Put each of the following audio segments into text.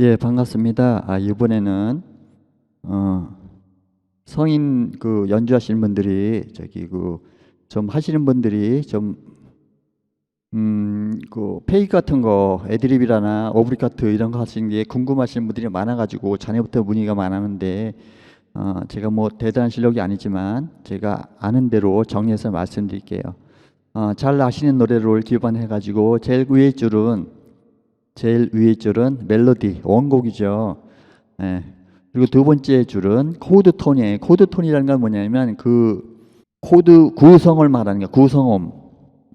예, 반갑습니다. 아, 이번에는 어, 성인 그 연주하시는 분들이 저기 그 좀 하시는 분들이 좀 음, 그 페이크 같은 거 애드립이라나 오브리카트 이런 거 하시는 게 궁금하신 분들이 많아가지고 전에부터 문의가 많았는데 어, 제가 뭐 대단한 실력이 아니지만 제가 아는 대로 정리해서 말씀드릴게요. 어, 잘 아시는 노래를 기반해가지고 제일 위에 줄은 제일 위에 줄은 멜로디 원곡이죠. 예. 그리고 두 번째 줄은 코드 톤이에요. 코드 톤이라는 건 뭐냐면 그 코드 구성을 말하는 거예요. 구성음.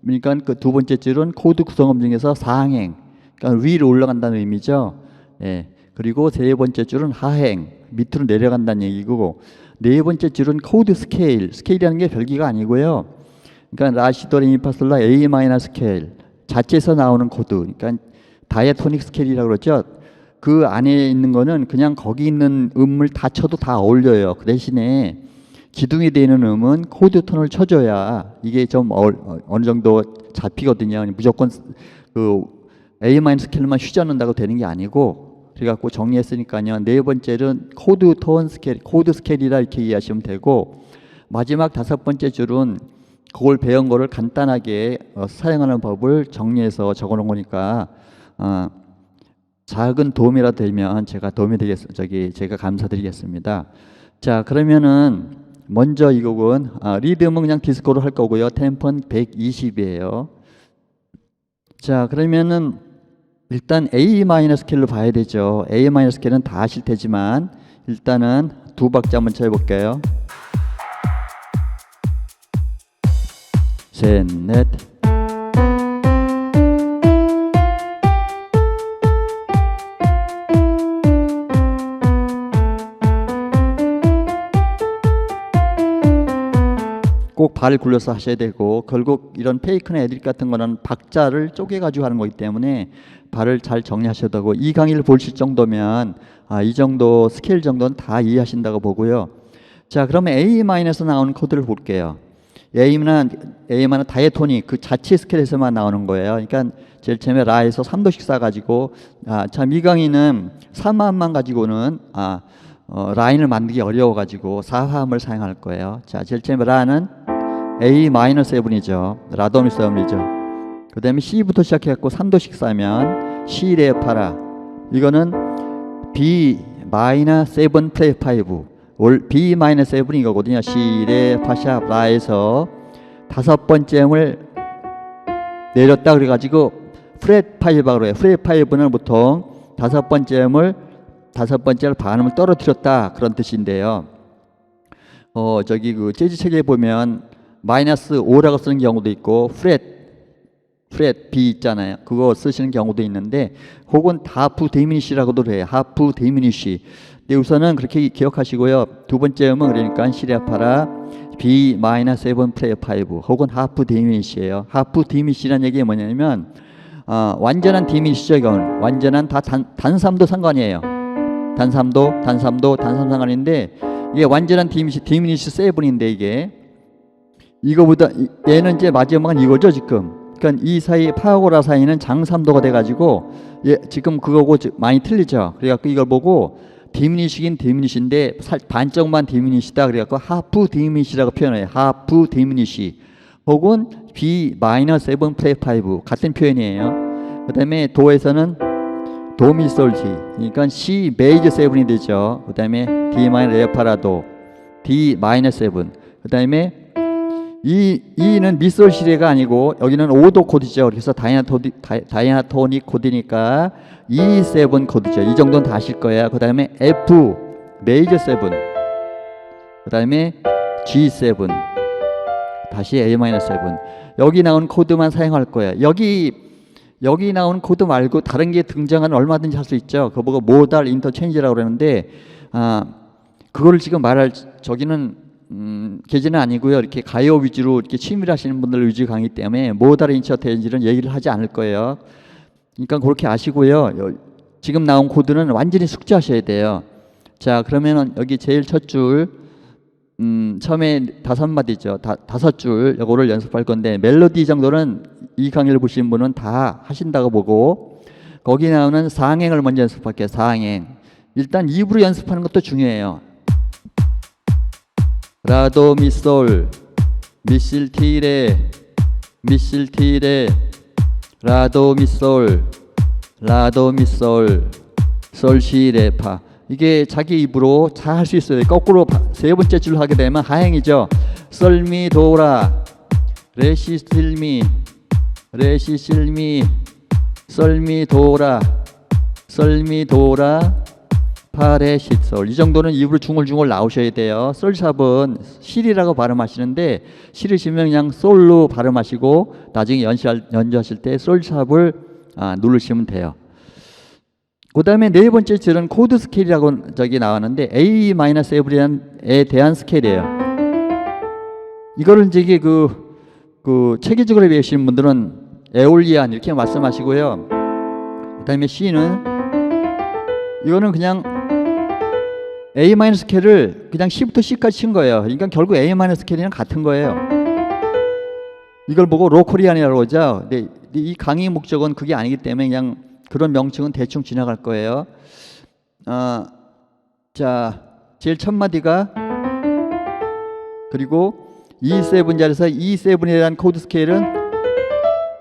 그러니까 그 두 번째 줄은 코드 구성음 중에서 상행. 그러니까 위로 올라간다는 의미죠. 예. 그리고 세 번째 줄은 하행. 밑으로 내려간다는 얘기고 네 번째 줄은 코드 스케일. 스케일이라는 게 별기가 아니고요. 그러니까 라시도레미파솔라 A 마이너 스케일 자체에서 나오는 코드. 그러니까 다이아토닉 스케일이라고 그러죠. 그 안에 있는 거는 그냥 거기 있는 음을 다 쳐도 다 어울려요. 그 대신에 기둥이 되는 음은 코드 톤을 쳐줘야 이게 좀 어, 느 정도 잡히거든요. 무조건 그 A 마이너 스케일만 휘저는다고 되는 게 아니고 그래갖고 정리했으니까요. 네 번째는 코드 톤 스케일, 코드 스케일이라 이렇게 이해하시면 되고 마지막 다섯 번째 줄은 그걸 배운 거를 간단하게 어, 사용하는 법을 정리해서 적어놓은 거니까 어, 작은 도움이라도 되면 제가 도움이 되겠 저기 제가 감사드리겠습니다. 자 그러면은 먼저 이 곡은 아, 리듬은 그냥 디스코로 할 거고요. 템포는 120이에요. 자 그러면은 일단 A 마이너 스케일로 봐야 되죠. A 마이너 스케일은 다 아실 테지만 일단은 두 박자 한번 쳐 볼게요. 셋, 넷. 꼭 발을 굴려서 하셔야 되고 결국 이런 페이크나 애드립 같은 거는 박자를 쪼개 가지고 하는 거기 때문에 발을 잘 정리하셔야 되고 이 강의를 보실 정도면 아, 이 정도 스케일 정도는 다 이해하신다고 보고요. 자, 그러면 A 마이너스 나오는 코드를 볼게요. A는 A만은 다이토닉 그 자체 스케일에서만 나오는 거예요. 그러니까 제일 처음에 라에서 3도씩 쌓아 가지고 아, 참 이 강의는 3화음만 가지고는 아, 어, 라인을 만들기 어려워 가지고 4화음을 사용할 거예요. 자, 제일 처음에 라는 A 마이너 세븐이죠. 라도미 세븐이죠. 그 다음에 C부터 시작해 갖고 3도씩 쌓으면 C 레 파라. 이거는 B 마이너 세븐 플레이 파이브. 올 B 마이너 세븐 이거거든요. C 레 파샤 라에서 다섯 번째 음을 내렸다 그래 가지고 프렛 파이브라고 해요. 프렛 파이브는 보통 다섯 번째 음을 다섯 번째를 반음을 떨어뜨렸다 그런 뜻인데요. 어 저기 그 재즈 책에 보면 마이너스 5라고 쓰는 경우도 있고 프렛 프렛 B 있잖아요. 그거 쓰시는 경우도 있는데 혹은 하프 데미니시라고도 해요. 하프 데미니시. 근데 우선은 그렇게 기억하시고요. 두 번째 음은 그러니까 시리아파라 B 마이너스 7 플레이 5 혹은 하프 데미니시예요. 하프 데미니시라는 얘기가 뭐냐면 어, 완전한 데미니시죠. 이건 완전한 다 단, 단삼도 상관이에요. 단삼도 단삼도 단삼 상관인데 이게 완전한 디미시 디미니시 세븐인데 이게 이거보다 얘는 이제 마지막은 이거죠 지금. 그러니까 이 사이 파고라 사이는 장삼도가 돼가지고 예 지금 그거고 많이 틀리죠. 그래갖고 이걸 보고 디미니시긴 디미니시인데 살 반쪽만 디미니시다 그래갖고 하프 디미니시라고 표현해요. 하프 디미니시 혹은 B 마이너 세븐 플레이 파이브 같은 표현이에요. 그다음에 도에서는 도미솔지 그러니까 C 베이저 세븐이 되죠. 그다음에 D 마이너 레파라도 D 마이너 세븐 그다음에 이 이는 미솔 시레가 아니고 여기는 5도 코드죠. 그래서 다이나토닉 다이나토닉 코드니까 E7 코드죠. 이 정도는 다 아실 거예요. 그다음에 F 메이저 7 그다음에 G7 다시 A-7 여기 나온 코드만 사용할 거예요. 여기 여기 나온 코드 말고 다른 게 등장하면 얼마든지 할 수 있죠. 그거 보고 모달 인터체인지라고 그러는데 아 그거를 지금 말할 저기는 음, 계제는 아니고요. 이렇게 가요 위주로 이렇게 취미를 하시는 분들 위주 강의 때문에 모달 인터체인지는 얘기를 하지 않을 거예요. 그러니까 그렇게 아시고요. 지금 나온 코드는 완전히 숙지하셔야 돼요. 자, 그러면은 여기 제일 첫 줄, 음, 처음에 다섯 마디죠. 다, 다섯 줄, 요거를 연습할 건데, 멜로디 정도는 이 강의를 보신 분은 다 하신다고 보고, 거기 나오는 상행을 먼저 연습할게요. 상행. 일단 입으로 연습하는 것도 중요해요. 라도 미솔 미실티레 미실티레 라도 미솔 라도 미솔 솔시레파 이게 자기 입으로 잘 할 수 있어요. 거꾸로 바- 세 번째 줄 하게 되면 하행이죠. 썰미 도라 레시 실미 레시 실미 썰미 도라 썰미 도라 파레 시솔 이 정도는 입으로 중얼중얼 나오셔야 돼요. 솔샵은 실이라고 발음하시는데 실으시면 그냥 솔로 발음하시고 나중에 연주할, 연주하실 때 솔샵을 아, 누르시면 돼요. 그 다음에 네 번째 줄은 코드 스케일이라고 저기 나왔는데 A-F에 대한 스케일이에요. 이거를 이제 그, 그 체계적으로 배우시는 분들은 에올리안 이렇게 말씀하시고요. 그 다음에 C는 이거는 그냥 A 마이너 스케일을 그냥 C부터 C까지 친 거예요. 그러니까 결국 A 마이너 스케일이랑 같은 거예요. 이걸 보고 로코리안이라고 하죠. 근데 이 강의 목적은 그게 아니기 때문에 그냥 그런 명칭은 대충 지나갈 거예요. 아, 자, 제일 첫 마디가 그리고 E7 자리에서 E7에 대한 코드 스케일은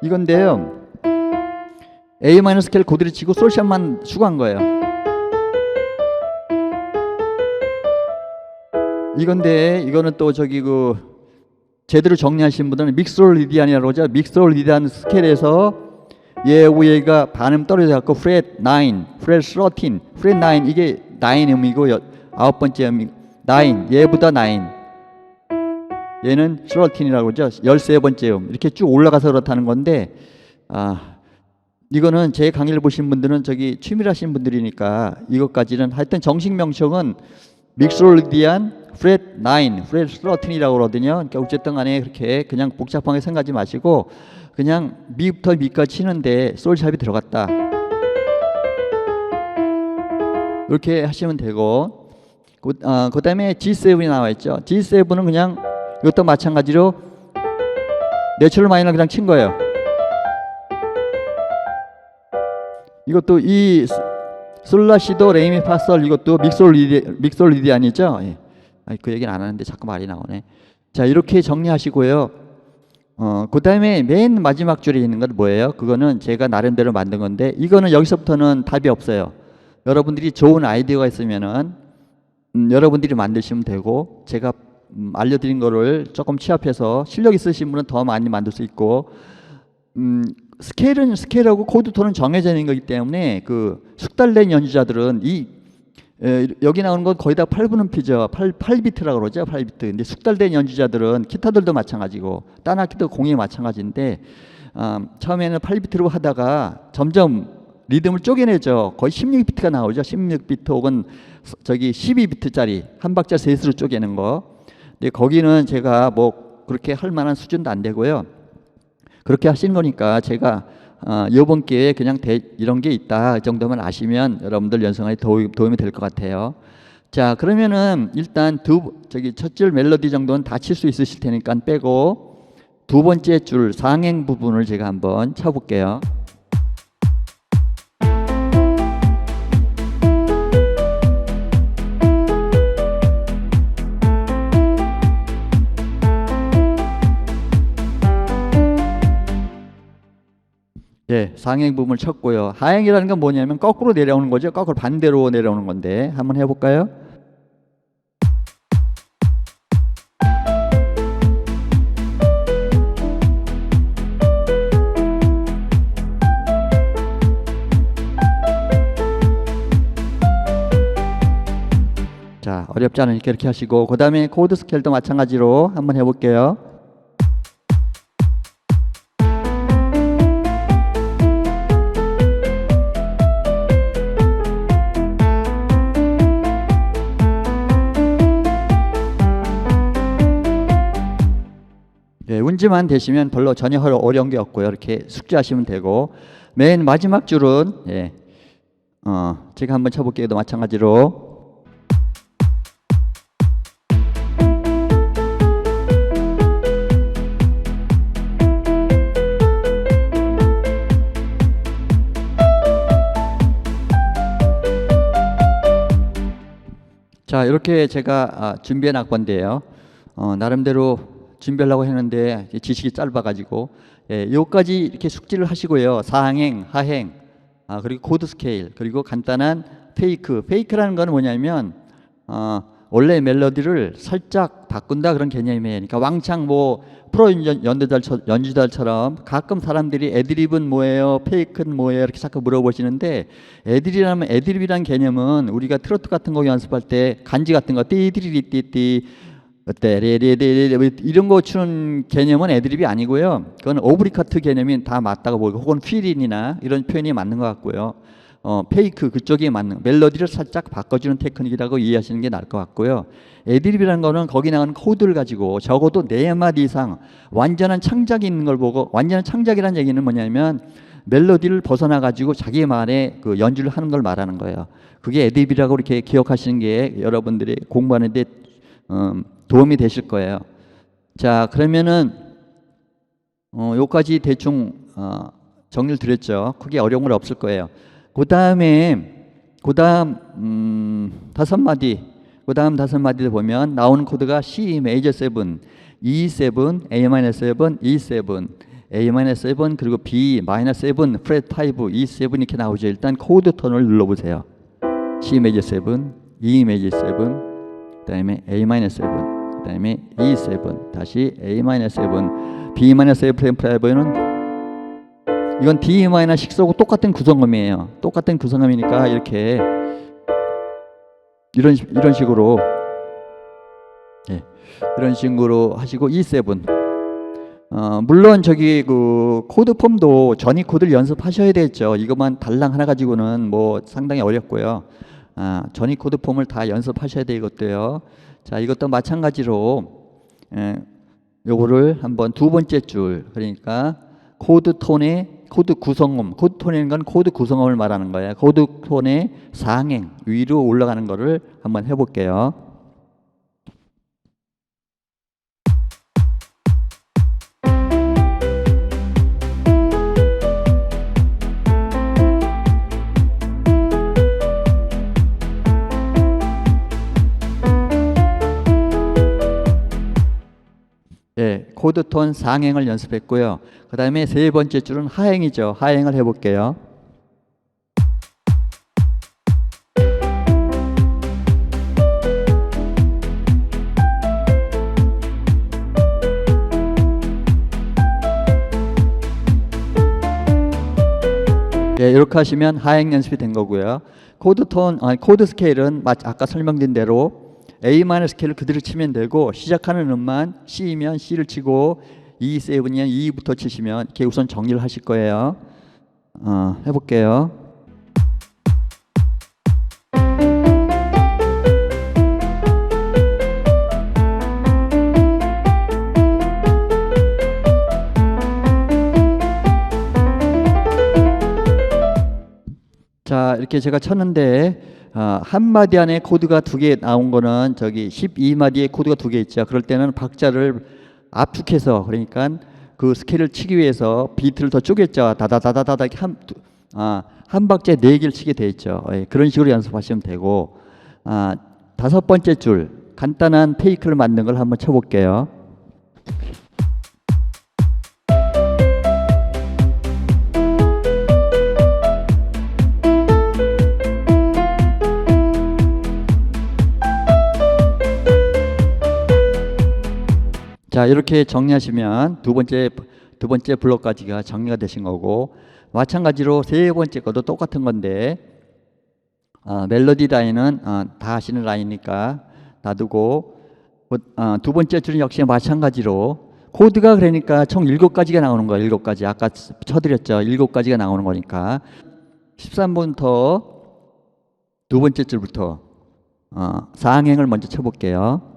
이건데요. A 마이너 스케일 그대로 치고 솔샵만 추가한 거예요. 이건데 이거는 또 저기 그 제대로 정리하신 분들은 믹스롤 리디안이라고 하죠. 믹스롤 리디안 스케일에서 얘 위에가 반음 떨어져 갖고 프렛 9, 프렛 13, 프렛 9 이게 9 음이고 여, 아홉 번째 음이 9 얘보다 9 얘는 13이라고 하죠. 13번째 음 이렇게 쭉 올라가서 그렇다는 건데 아 이거는 제 강의를 보신 분들은 저기 취미하신 분들이니까 이것까지는 하여튼 정식 명칭은 믹스롤리디안 프렛 9, 프렛 13이라고 그러거든요. 그러니까 어쨌든 간에 그렇게 그냥 복잡하게 생각하지 마시고 그냥 미부터 미까지 치는데 솔샵이 들어갔다. 이렇게 하시면 되고 그, 어, 그다음에 G7이 나와 있죠. G7은 그냥 이것도 마찬가지로 내추럴 마이너 그냥 친 거예요. 이것도 이 솔라시도 레이미 파솔 이것도 믹솔리디 믹솔리디안이죠. 예. 아니, 그 얘기는 안 하는데 자꾸 말이 나오네. 자 이렇게 정리하시고요. 어 그 다음에 맨 마지막 줄에 있는 건 뭐예요? 그거는 제가 나름대로 만든 건데 이거는 여기서부터는 답이 없어요. 여러분들이 좋은 아이디어가 있으면은 음, 여러분들이 만드시면 되고 제가 음, 알려드린 거를 조금 취합해서 실력 있으신 분은 더 많이 만들 수 있고 음, 스케일은 스케일하고 코드 톤은 정해져 있는 거기 때문에 그 숙달된 연주자들은 이 에, 여기 나오는 건 거의 다 8분음 피죠. 8, 8비트라고 그러죠. 8비트. 근데 숙달된 연주자들은 기타들도 마찬가지고 딴 악기도 공이 마찬가지인데 아, 처음에는 8비트로 하다가 점점 리듬을 쪼개내죠. 거의 16비트가 나오죠. 16비트 혹은 서- 저기 12비트짜리 한 박자 셋으로 쪼개는 거. 근데 거기는 제가 뭐 그렇게 할 만한 수준도 안 되고요. 그렇게 하시는 거니까 제가 어, 이번 기회에 그냥 대, 이런 게 있다 이 정도만 아시면 여러분들 연습에 도움, 도움이 될 것 같아요. 자 그러면은 일단 두 저기 첫 줄 멜로디 정도는 다 칠 수 있으실 테니까 빼고 두 번째 줄 상행 부분을 제가 한번 쳐볼게요. 예, 상행 부분을 쳤고요. 하행이라는 건 뭐냐면 거꾸로 내려오는 거죠. 거꾸로 반대로 내려오는 건데 한번 해볼까요? 자, 어렵지 않으니까 이렇게 하시고 그 다음에 코드 스케일도 마찬가지로 한번 해볼게요. 한지만 되시면 별로 전혀 어려운 게 없고요. 이렇게 숙지하시면 되고 맨 마지막 줄은 예. 어, 제가 한번 쳐볼게요. 마찬가지로 자 이렇게 제가 아, 준비해 놨 건데요. 어, 나름대로 준비하려고 했는데 지식이 짧아가지고 예, 요까지 이렇게 숙지를 하시고요. 사항행, 하행, 아, 그리고 코드 스케일, 그리고 간단한 페이크. 페이크라는 건 뭐냐면 어, 원래 멜로디를 살짝 바꾼다 그런 개념이에요. 그러니까 왕창 뭐 프로 연주- 연주자들, 연주자들 처럼 가끔 사람들이 애드립은 뭐예요, 페이크는 뭐예요 이렇게 자꾸 물어보시는데 애드립이라면 애드립이란 개념은 우리가 트로트 같은 거 연습할 때 간지 같은 거 띠디리띠띠 어때 레레레레 뭐 이런 거 추는 개념은 애드립이 아니고요. 그건 오브리카트 개념이 다 맞다고 보고 혹은 필인이나 이런 표현이 맞는 것 같고요. 어, 페이크 그쪽이 맞는 멜로디를 살짝 바꿔주는 테크닉이라고 이해하시는 게 나을 것 같고요. 애드립이라는 거는 거기 나오는 코드를 가지고 적어도 네 마디 이상 완전한 창작이 있는 걸 보고 완전한 창작이라는 얘기는 뭐냐면 멜로디를 벗어나 가지고 자기 말의 그 연주를 하는 걸 말하는 거예요. 그게 애드립이라고 이렇게 기억하시는 게 여러분들이 공부하는데 음, 도움이 되실 거예요. 자 그러면은 어, 요까지 대충 어, 정리를 드렸죠. 크게 어려운 건 없을 거예요. 그 다음에 그 다음 음, 다섯 마디 그 다음 다섯 마디를 보면 나오는 코드가 C 메이저 7, E 7, A 마이너 7, E 7, A 마이너 7 그리고 B 마이너 7, 프렛 5, E 7 이렇게 나오죠. 일단 코드 톤을 눌러보세요. C 메이저 7, E 메이저 7, 그다음에 A 마이너 7, 그다음에 E 7, 다시 A 마이너 7, B 마이너 7 프렛 5는 이건 D 마이너 6하고 똑같은 구성음이에요. 똑같은 구성음이니까 이렇게 이런 식- 이런 식으로 예, 이런 식으로 하시고 E7 어, 물론 저기 그 코드 폼도 전이 코드를 연습하셔야 되겠죠. 이것만 달랑 하나 가지고는 뭐 상당히 어렵고요. 아, 전이 코드 폼을 다 연습하셔야 되겠고요. 자, 이것도 마찬가지로 예, 요거를 한번 두 번째 줄 그러니까 코드 톤의 코드 구성음 코드 톤이라는 건 코드 구성음을 말하는 거예요. 코드 톤의 상행 위로 올라가는 거를 한번 해볼게요. 코드 톤 상행을 연습했고요. 그 다음에 세 번째 줄은 하행이죠. 하행을 해볼게요. 예, 이렇게 하시면 하행 연습이 된 거고요. 코드 톤, 아니, 코드 스케일은 마- 아까 설명드린 대로 A 마이너 스케일을 그대로 치면 되고 시작하는 음만 C이면 C를 치고 E 7이면 E부터 치시면 이렇게 우선 정리를 하실 거예요. 어, 해볼게요. 자 이렇게 제가 쳤는데 어, 한 마디 안에 코드가 두 개 나온 거는 저기 12마디에 코드가 두 개 있죠. 그럴 때는 박자를 압축해서 그러니까 그 스케일을 치기 위해서 비트를 더 쪼갰죠. 다다다다다다 한, 두- 아, 한 박자에 네 개를 치게 돼 있죠. 예, 그런 식으로 연습하시면 되고 아, 다섯 번째 줄 간단한 페이크를 만든 걸 한번 쳐볼게요. 자 이렇게 정리하시면 두 번째 두 번째 블록까지가 정리가 되신 거고 마찬가지로 세 번째 것도 똑같은 건데 아, 멜로디 라인은 아, 다 하시는 라인이니까 놔두고 그, 아, 두 번째 줄은 역시 마찬가지로 코드가 그러니까 총 일곱 가지가 나오는 거예요. 일곱 가지 아까 쳐드렸죠. 일곱 가지가 나오는 거니까 13번부터 두 번째 줄부터 어, 상행을 먼저 쳐볼게요.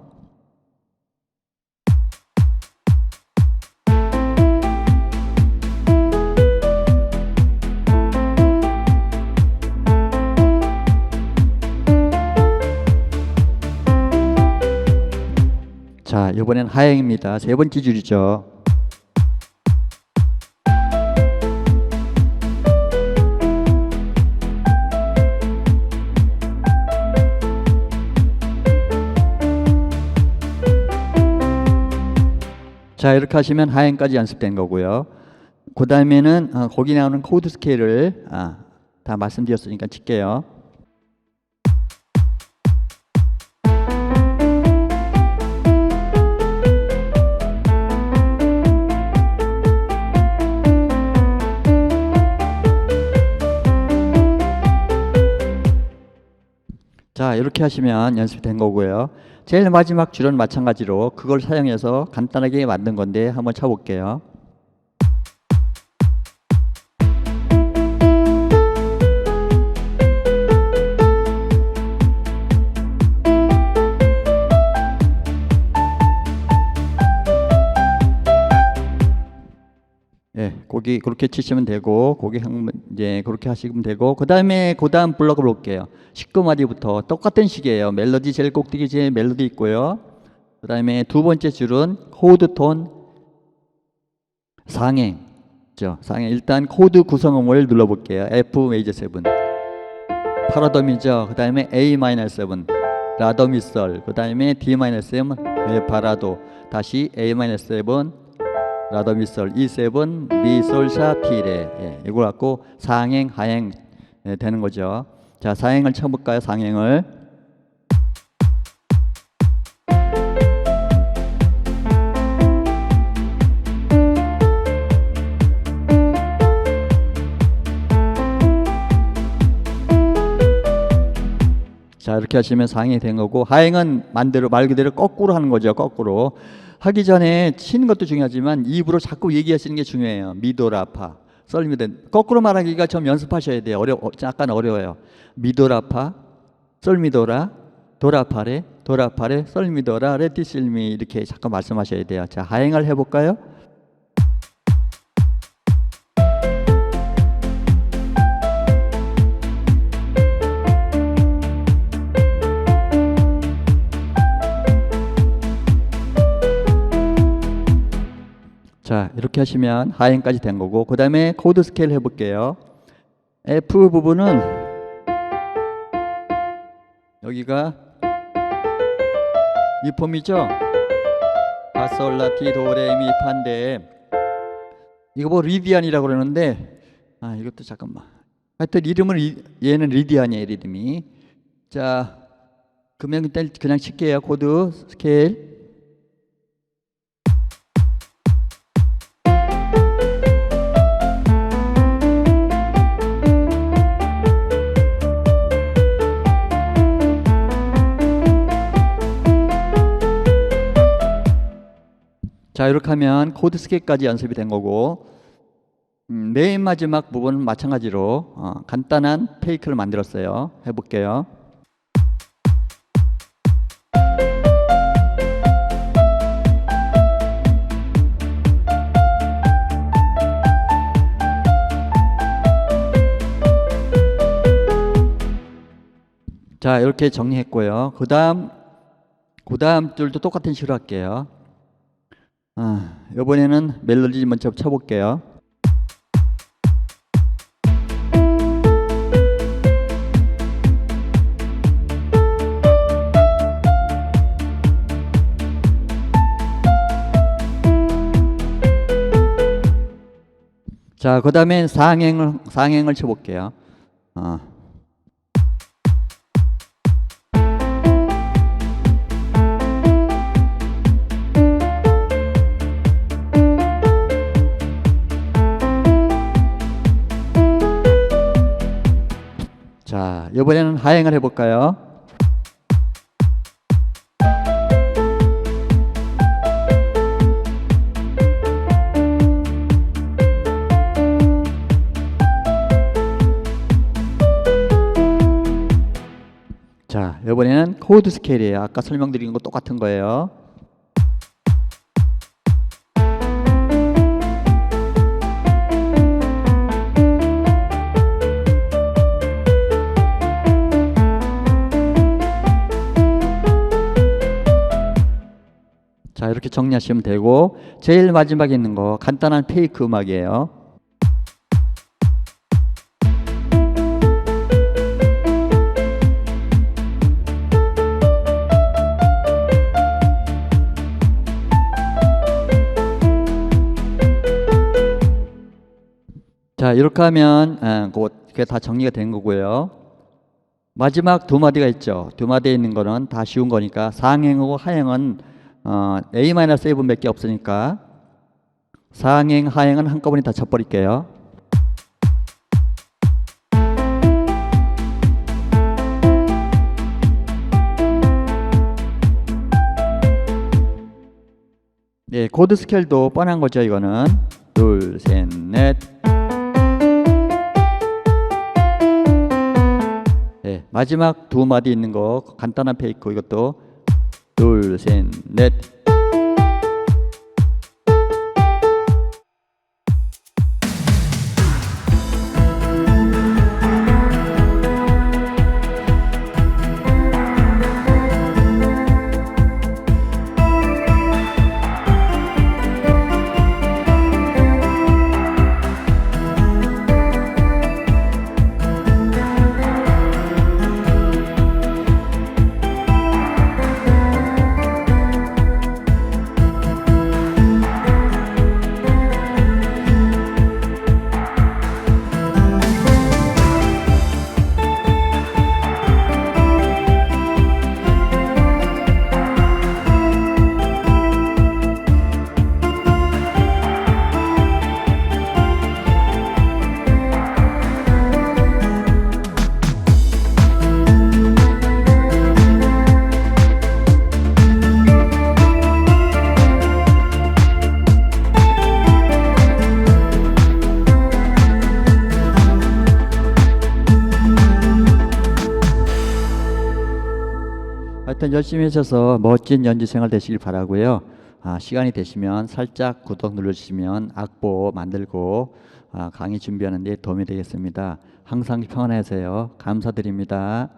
이번엔 하향입니다. 세 번째 줄이죠. 자 이렇게 하시면 하행까지 연습된 거고요. 그 다음에는 어, 거기 나오는 코드 스케일을 아, 다 말씀드렸으니까 칠게요. 이렇게 하시면 연습이 된 거고요. 제일 마지막 줄은 마찬가지로 그걸 사용해서 간단하게 만든 건데 한번 쳐볼게요. 거기 그렇게 치시면 되고 거기 한 이제 그렇게 하시면 되고 그 다음에 그 다음 블럭을 볼게요. 19마디부터 똑같은 식이에요. 멜로디 제일 꼭대기 제 멜로디 있고요. 그 다음에 두 번째 줄은 코드 톤 상행. 죠 상행. 일단 코드 구성음을 눌러 볼게요. F 메이저 7. 파라돔이죠. 그 다음에 A 마이너 7. 라도 미솔. 그 다음에 D 마이너 7. 네, 파라도. 다시 A 마이너 7. 라도 미솔 E7 미솔샤 피레 예, 이걸 갖고 상행 하행 예, 되는 거죠. 자 사행을 쳐볼까요? 상행을 자 이렇게 하시면 상행이 된 거고 하행은 만대로 말 그대로 거꾸로 하는 거죠. 거꾸로 하기 전에 치는 것도 중요하지만 입으로 자꾸 얘기하시는 게 중요해요. 미도라파 썰미도 거꾸로 말하기가 좀 연습하셔야 돼요. 어려 어, 약간 어려워요. 미도라파 썰미도라 도라파레 도라파레 썰미도라 레티실미 이렇게 잠깐 말씀하셔야 돼요. 자 하행을 해볼까요? 자 이렇게 하시면 하행까지 된 거고 그 다음에 코드 스케일 해볼게요. F 부분은 여기가 이 폼이죠? 파솔라티 도레미 판데. 이거 뭐 리디안이라고 그러는데 아 이것도 잠깐만. 하여튼 이름은 리- 얘는 리디안이에요 리듬이. 자 그러면 일단 그냥 칠게요 코드 스케일 자 이렇게 하면 코드 스케일까지 연습이 된 거고 음, 맨 마지막 부분은 마찬가지로 어, 간단한 페이크를 만들었어요. 해볼게요. 자 이렇게 정리했고요. 그 다음 그 다음 줄도 똑같은 식으로 할게요 아, 이번에는 멜로디 먼저 쳐볼게요. 자, 그 다음에 상행을, 상행을 쳐볼게요. 어. 이번에는 하행을 해볼까요? 자, 이번에는 코드 스케일이에요. 아까 설명드린 거 똑같은 거예요. 이렇게 정리하시면 되고 제일 마지막에 있는 거 간단한 페이크 음악이에요. 자 이렇게 하면 아, 그게 다 정리가 된 거고요. 마지막 두 마디가 있죠. 두 마디에 있는 거는 다 쉬운 거니까 상행하고 하행은 어, A-A분밖에 없으니까 상행, 하행은 한꺼번에 다 쳐버릴게요. 네, 코드 스케일도 뻔한 거죠, 이거는. 둘, 셋, 넷. 네, 마지막 두 마디 있는 거 간단한 페이크 이것도 둘, 셋, 넷. 하여튼 열심히 하셔서 멋진 연주 생활 되시길 바라고요. 아, 시간이 되시면 살짝 구독 눌러주시면 악보 만들고 아, 강의 준비하는 데 도움이 되겠습니다. 항상 평안하세요. 감사드립니다.